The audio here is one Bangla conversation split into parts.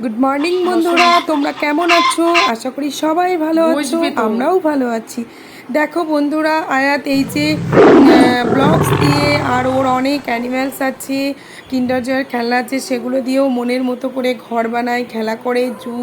গুড মর্নিং বন্ধুরা। তোমরা কেমন আছো? আশা করি সবাই ভালো আছো। আমরাও ভালো আছি। দেখো বন্ধুরা, আয়াত এই যে ব্লগস দিয়ে আর ওর অনেক অ্যানিম্যালস আছে কিন্ডার জয়ের খেলনা আছে, সেগুলো দিয়েও মনের মতো করে ঘর বানায়, খেলা করে, জু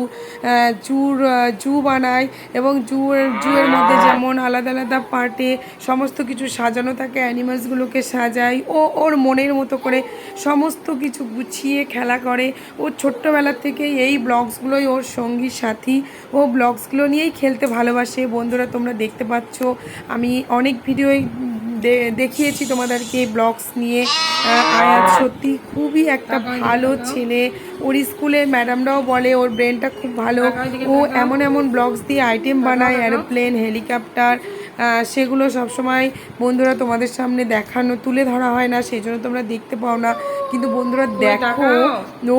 জুর জু বানায় এবং জুয়ের জুয়ের মধ্যে যেমন আলাদা আলাদা পার্টে সমস্ত কিছু সাজানো থাকে অ্যানিমালসগুলোকে সাজায়, ও ওর মনের মতো করে সমস্ত কিছু গুছিয়ে খেলা করে। ও ছোট্টবেলার থেকে এই ব্লগসগুলোই ওর সঙ্গী, সাথী। ও ব্লগসগুলো নিয়েই খেলতে ভালোবাসে। বন্ধুরা, তোমরা দেখতে পাচ্ছ আমি অনেক ভিডিওই দেখিয়েছি তোমাদেরকে ব্লগস নিয়ে। আয়াত সত্যি খুবই একটা ভালো ছেলে। ওর স্কুলের ম্যাডামরাও বলে ওর ব্রেনটা খুব ভালো। ও এমন এমন ব্লগস দিয়ে আইটেম বানায় অ্যারোপ্লেন হেলিকপ্টার সেগুলো সবসময় বন্ধুরা তোমাদের সামনে দেখানো, তুলে ধরা হয় না, সেই জন্য তোমরা দেখতে পাও না। কিন্তু বন্ধুরা দেখো নো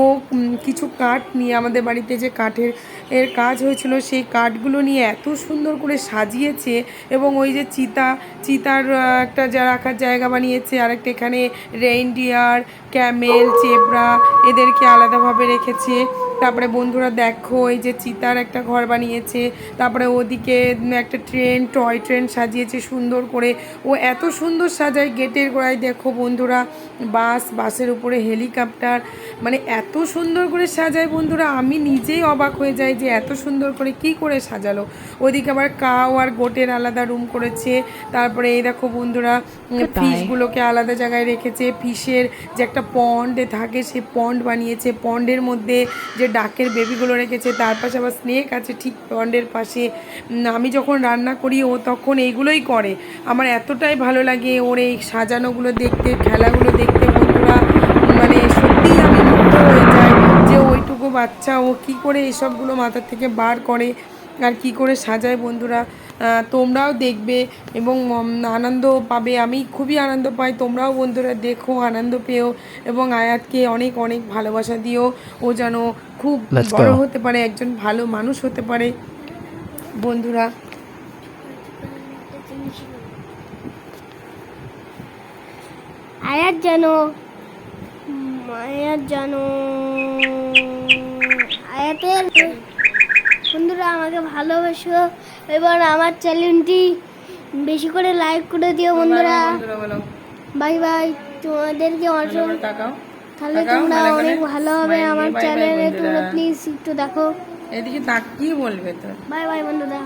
কিছু কাঠ নিয়ে আমাদের বাড়িতে যে কাঠের এর কাজ হয়েছিল সেই কাঠগুলো নিয়ে এত সুন্দর করে সাজিয়েছে এবং ওই যে চিতা চিতার একটা যা রাখার জায়গা বানিয়েছে আর একটা এখানে রেইনডিয়ার ক্যামেল চেবরা এদেরকে আলাদাভাবে রেখেছে। তারপরে বন্ধুরা দেখো এই যে চিতার একটা ঘর বানিয়েছে তারপরে ওদিকে একটা ট্রেন টয় ট্রেন সাজিয়েছে সুন্দর করে। ও এত সুন্দর সাজায় গেটের গোড়ায় দেখো বন্ধুরা বাস বাসের উপরে হেলিকপ্টার মানে এত সুন্দর করে সাজায় বন্ধুরা। আমি নিজেই অবাক হয়ে যাই যে এত সুন্দর করে কি করে সাজালো। ওদিকে আবার কাউ আর গোটের আলাদা রুম করেছে তারপরে এই দেখো বন্ধুরা ফিশগুলোকে আলাদা জায়গায় রেখেছে। ফিশের যে একটা পন্ডে থাকে সে পন্ড বানিয়েছে। পন্ডের মধ্যে যে ডাকের বেবিগুলো রেখেছে, তার পাশে আবার স্নেক আছে ঠিক পন্ডের পাশে। আমি যখন রান্না করি, ও তখন এইগুলোই করে। আমার এতটাই ভালো লাগে ওর এই সাজানোগুলো দেখতে, খেলাগুলো দেখতে, বন্ধুরা। মানে সত্যিই আমি মুগ্ধ হয়ে যাই যে ওইটুকু বাচ্চা ও কি করে এসবগুলো মাথার থেকে বার করে আর কি করে সাজায় বন্ধুরা। তোমরাও দেখবে এবং আনন্দ পাবে। আমি খুবই আনন্দ পাই। তোমরাও বন্ধুরা দেখো আনন্দ পেও এবং আয়াতকে অনেক অনেক ভালোবাসা দিও। ও যেন খুব বড় হতে পারে একজন ভালো মানুষ হতে পারে। বন্ধুরা। আয়াত যেন আয়াত যেন আয়াতের বন্ধুরা আমাকে ভালোবাসো। এবার আমার চ্যানেলটি বেশি করে লাইক করে দিও বন্ধুরা। বাই বাই তোমাদেরকে অসংখ্য তাহলে তোমরা অনেক ভালো হবে আমার চ্যানেলে তোমরা প্লিজ একটু দেখো। এদিকে তাকিয়ে বলবে তো বাই বাই বন্ধুরা।